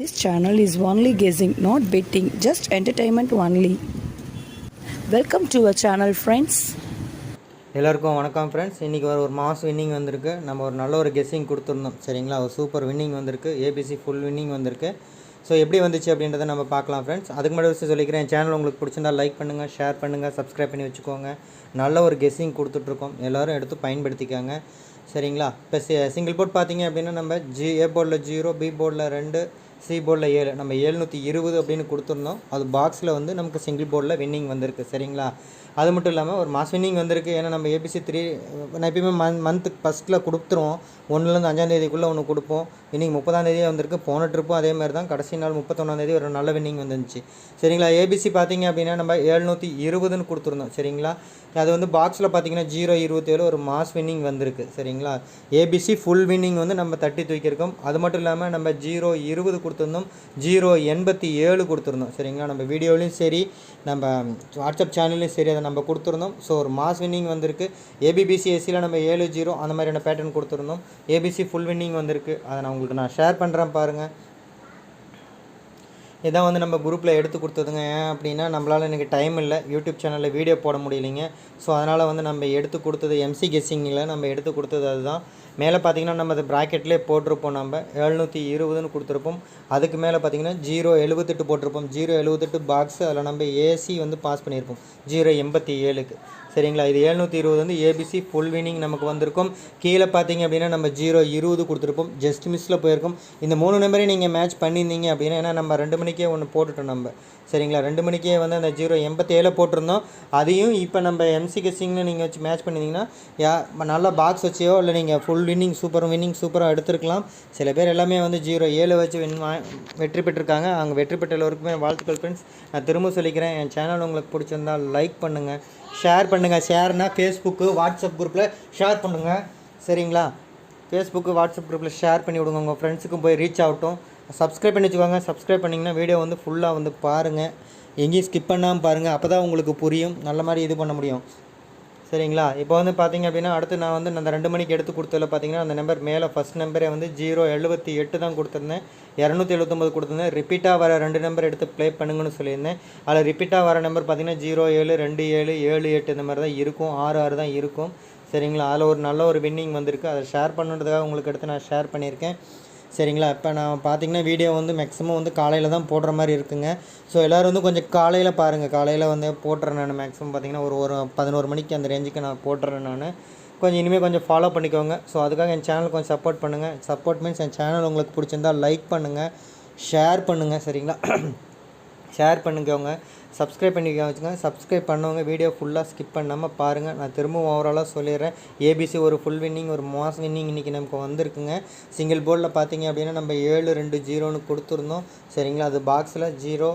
This channel is only guessing, not betting, just entertainment only. Welcome to our channel friends எல்லாருக்கும் வணக்கம் friends இன்றைக்கி ஒரு ஒரு mass winning வந்திருக்கு. நம்ம ஒரு நல்ல ஒரு கெஸ்ஸிங் கொடுத்துருந்தோம். சரிங்களா? ஒரு சூப்பர் வின்னிங் வந்திருக்கு. ஏபிசி ஃபுல் வின்னிங் வந்திருக்கு. ஸோ எப்படி வந்துச்சு அப்படின்றத நம்ம பார்க்கலாம் ஃப்ரெண்ட்ஸ் அதுக்கு முன்னாடி விஷயம் சொல்லிக்கிறேன் சேனல் உங்களுக்கு பிடிச்சிருந்தா லைக் பண்ணுங்கள் ஷேர் பண்ணுங்கள் சப்ஸ்கிரைப் பண்ணி வச்சுக்கோங்க. நல்ல ஒரு கெஸ்ஸிங் கொடுத்துட்ருக்கோம். எல்லோரும் எடுத்து பயன்படுத்திக்காங்க. சரிங்களா? இப்போ சிங்கிள் போர்ட் பார்த்தீங்க அப்படின்னா நம்ம ஜி ஏ போர்டில் ஜீரோ பி போர்டில் ரெண்டு சி போர்டில் ஏழு நம்ம ஏழ்நூற்றி இருபது அப்படின்னு கொடுத்துருந்தோம். அது பாக்ஸில் வந்து நமக்கு சிங்கிள் போர்டில் வின்னிங் வந்திருக்கு சரிங்களா? அது மட்டும் இல்லாமல் ஒரு மாஸ் வின்னிங் வந்திருக்கு. ஏன்னா நம்ம ஏபிசி த்ரீ நான் எப்பயுமே மந்த் மந்த்துக்கு ஃபஸ்ட்டில் கொடுத்துருவோம். ஒன்றுலேருந்து அஞ்சாந்தேதிக்குள்ளே ஒன்று கொடுப்போம். இன்றைக்கி முப்பதாந்தேதியே வந்திருக்கு. போன ட்ரிப்பும் அதே மாதிரி தான். கடைசி நாள் முப்பத்தொன்னாந்தேதி ஒரு நல்ல வின்னிங் வந்துருந்துச்சு. சரிங்களா? ஏபிசி பார்த்தீங்க அப்படின்னா நம்ம ஏழ்நூற்றி இருபதுன்னு கொடுத்துருந்தோம் சரிங்களா? அது வந்து பாக்ஸில் பார்த்தீங்கன்னா ஜீரோ இருபத்தேழு ஒரு மாஸ் வின்னிங் வந்திருக்கு சரிங்களா? ஏபிசி ஃபுல் வின்னிங் வந்து நம்ம தட்டி தூக்கியிருக்கோம். அது மட்டும் இல்லாமல் நம்ம ஜீரோ இருபது கொடுத்துருந்தோம். ஜீரோ எண்பத்தி ஏழு கொடுத்துருந்தோம். சரிங்களா? நம்ம வீடியோலையும் சரி நம்ம வாட்ஸ்அப் சேனல்லையும் சரி அதை நம்ம கொடுத்துருந்தோம். ஸோ ஒரு மாஸ் வின்னிங் வந்திருக்கு. ஏபிபிசி எஸ்சியில் நம்ம ஏழு ஜீரோ அந்த மாதிரியான பேட்டர்ன் கொடுத்துருந்தோம். ஏபிசி ஃபுல் வின்னிங் வந்திருக்கு. அதை நான் உங்களுக்கு நான் ஷேர் பண்ணுறேன் பாருங்கள் இதான் வந்து நம்ம குரூப்பில் எடுத்து கொடுத்ததுங்க. ஏன் அப்படின்னா நம்மளால் எனக்கு டைம் இல்லை. யூடியூப் சேனலில் வீடியோ போட முடியலைங்க. ஸோ அதனால் வந்து நம்ம எடுத்து கொடுத்தது எம்சி கெஸ்ஸிங்கில் நம்ம எடுத்து கொடுத்தது அதுதான். மேலே பார்த்தீங்கன்னா நம்ம அது ப்ராக்கெட்லேயே போட்டிருப்போம் நம்ம. எழுநூற்றி இருபதுன்னு கொடுத்துருப்போம். அதுக்கு மேலே பார்த்தீங்கன்னா ஜீரோ எழுபத்தெட்டு போட்டிருப்போம். ஜீரோ எழுபத்தெட்டு பாக்ஸ் அதில் நம்ம ஏசி வந்து பாஸ் பண்ணியிருப்போம். ஜீரோ எண்பத்தி ஏழுக்கு. சரிங்களா? இது எழுநூற்றி இருபது வந்து ஏபிசி ஃபுல் வினிங் நமக்கு வந்திருக்கும். கீழே பார்த்தீங்க அப்படின்னா நம்ம ஜீரோ இருபது கொடுத்துருப்போம். ஜஸ்ட் மிஸ்ஸில் போயிருக்கும். இந்த மூணு நம்பரையும் நீங்கள் மேட்ச் பண்ணியிருந்தீங்க அப்படின்னா ஏன்னா நம்ம ரெண்டு மணிக்கே ஒன்று போட்டுட்டோம் நம்ம. சரிங்களா? ரெண்டு மணிக்கே வந்து அந்த ஜீரோ எண்பத்தி போட்டிருந்தோம். அதையும் இப்போ நம்ம எம்சி கெஸ்ஸிங்னு நீங்கள் வச்சு மேட்ச் பண்ணியிருந்தீங்கன்னா யா நல்லா பாக்ஸ் வச்சியோ இல்லை நீங்கள் ஃபுல் வின்னிங் சூப்பர் வின்னிங் சூப்பராக எடுத்திருக்கலாம். சில பேர் எல்லாமே வந்து ஜீரோ ஏழு வச்சு வின் வெற்றி பெற்றிருக்காங்க. அங்கே வெற்றி பெற்ற எல்லோருக்குமே வாழ்த்துக்கள் ஃப்ரெண்ட்ஸ் நான் திரும்ப சொல்லிக்கிறேன் என் சேனல் உங்களுக்கு பிடிச்சிருந்தால் லைக் பண்ணுங்கள் ஷேர் பண்ணுங்கள் ஷேர்னா ஃபேஸ்புக்கு வாட்ஸ்அப் குரூப்பில் ஷேர் பண்ணுங்கள் சரிங்களா? ஃபேஸ்புக்கு வாட்ஸ்அப் குரூப்பில் ஷேர் பண்ணி விடுங்க. உங்கள் ஃப்ரெண்ட்ஸுக்கும் போய் ரீச் ஆகட்டும். சப்ஸ்கிரைப் பண்ணி வச்சுக்கோங்க. சப்ஸ்கிரைப் பண்ணிங்கன்னா வீடியோ வந்து ஃபுல்லாக வந்து பாருங்கள் எங்கேயும் ஸ்கிப் பண்ணாமல் பாருங்கள் அப்போ தான் உங்களுக்கு புரியும். நல்ல மாதிரி இது பண்ண முடியும். சரிங்களா? இப்போ வந்து பார்த்தீங்க அப்படின்னா அடுத்து நான் வந்து அந்த ரெண்டு மணிக்கு எடுத்து கொடுத்ததில் பார்த்தீங்கன்னா அந்த நம்பர் மேலே ஃபஸ்ட் நம்பரே வந்து ஜீரோ எழுபத்தி எட்டு தான் கொடுத்துருந்தேன். இரநூத்தி எழுபத்தொம்பது கொடுத்துருந்தேன். ரிப்பீட்டாக வர ரெண்டு நம்பர் எடுத்து ப்ளே பண்ணுங்கன்னு சொல்லியிருந்தேன். அதில் ரிப்பீட்டாக வர நம்பர் பார்த்தீங்கன்னா ஜீரோ ஏழு ரெண்டு ஏழு ஏழு எட்டு இந்த மாதிரி தான் இருக்கும். ஆறு ஆறு தான் இருக்கும். சரிங்களா? அதில் ஒரு நல்ல ஒரு வின்னிங் வந்திருக்கு. அதை ஷேர் பண்ணுறதுக்காக உங்களுக்கு எடுத்து நான் ஷேர் பண்ணியிருக்கேன். சரிங்களா? இப்போ நான் பார்த்தீங்கன்னா வீடியோ வந்து மேக்ஸிமம் வந்து காலையில் தான் போடுற மாதிரி இருக்குங்க. ஸோ எல்லோரும் வந்து கொஞ்சம் காலையில் பாருங்கள் காலையில் வந்து போட்டுறேன் நான். மேக்ஸிமம் பார்த்திங்கன்னா ஒரு ஒரு பதினோரு மணிக்கு அந்த ரேஞ்சுக்கு நான் போட்டுறேன் நான். கொஞ்சம் இனிமேல் கொஞ்சம் ஃபாலோ பண்ணிக்கோங்க. ஸோ அதுக்காக என் சேனல் கொஞ்சம் சப்போர்ட் பண்ணுங்கள் சப்போர்ட் மீன்ஸ் என் சேனல் உங்களுக்கு பிடிச்சிருந்தால் லைக் பண்ணுங்கள் ஷேர் பண்ணுங்கள் சரிங்களா? ஷேர் பண்ணிக்கோங்க சப்ஸ்கிரைப் பண்ணிக்க சப்ஸ்கிரைப் பண்ணவங்க வீடியோ ஃபுல்லாக ஸ்கிப் பண்ணாமல் பாருங்கள் நான் திரும்பவும் ஓவராலாக சொல்லிடுறேன். ஏபிசி ஒரு ஃபுல் வின்னிங் ஒரு மாஸ் வின்னிங் இன்றைக்கி நமக்கு வந்திருக்குங்க. சிங்கிள் போர்டில் பார்த்தீங்க அப்படின்னா நம்ம ஏழு ரெண்டு ஜீரோன்னு கொடுத்துருந்தோம். சரிங்களா? அது பாக்ஸில் ஜீரோ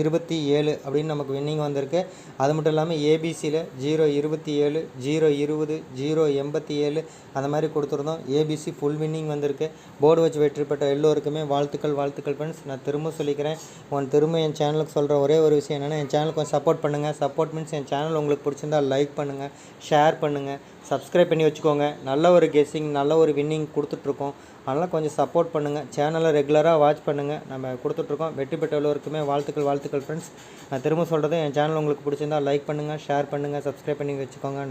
இருபத்தி ஏழு அப்படின்னு நமக்கு வின்னிங் வந்திருக்கு. அது மட்டும் இல்லாமல் ஏபிசியில் ஜீரோ இருபத்தி ஏழு ஜீரோ இருபது ஜீரோ எண்பத்தி ஏழு அந்த மாதிரி கொடுத்துருந்தோம். ஏபிசி ஃபுல் வின்னிங் வந்திருக்கு. போர்டு வச்சு வெற்றி பெற்ற எல்லோருக்குமே வாழ்த்துக்கள் வாழ்த்துக்கள் ஃப்ரெண்ட்ஸ் நான் திரும்ப சொல்லிக்கிறேன். உன் திரும்ப என் சேனலுக்கு சொல்கிற ஒரே ஒரு விஷயம் என்னென்னா என் சேனலுக்கு கொஞ்சம் சப்போர்ட் பண்ணுங்கள் சப்போர்ட் மீன்ஸ் என் சேனல் உங்களுக்கு பிடிச்சிருந்தால் லைக் பண்ணுங்கள் ஷேர் பண்ணுங்கள் சப்ஸ்கிரைப் பண்ணி வச்சுக்கோங்க. நல்ல ஒரு கெஸ்ஸிங் நல்ல ஒரு வின்னிங் கொடுத்துட்ருக்கோம். அதனால் கொஞ்சம் சப்போர்ட் பண்ணுங்கள் சேனலை ரெகுலராக வாட்ச் பண்ணுங்கள் நம்ம கொடுத்துட்ருக்கோம். வெற்றி பெற்ற எல்லோருக்குமே வாழ்த்துக்கள் வாழ்த்துக்கள் ஃப்ரெண்ட்ஸ் நான் திரும்ப சொல்கிறது என் சேனல் உங்களுக்கு பிடிச்சிருந்தால் லைக் பண்ணுங்கள் ஷேர் பண்ணுங்கள் சப்ஸ்கிரைப் பண்ணி வச்சுக்கோங்க.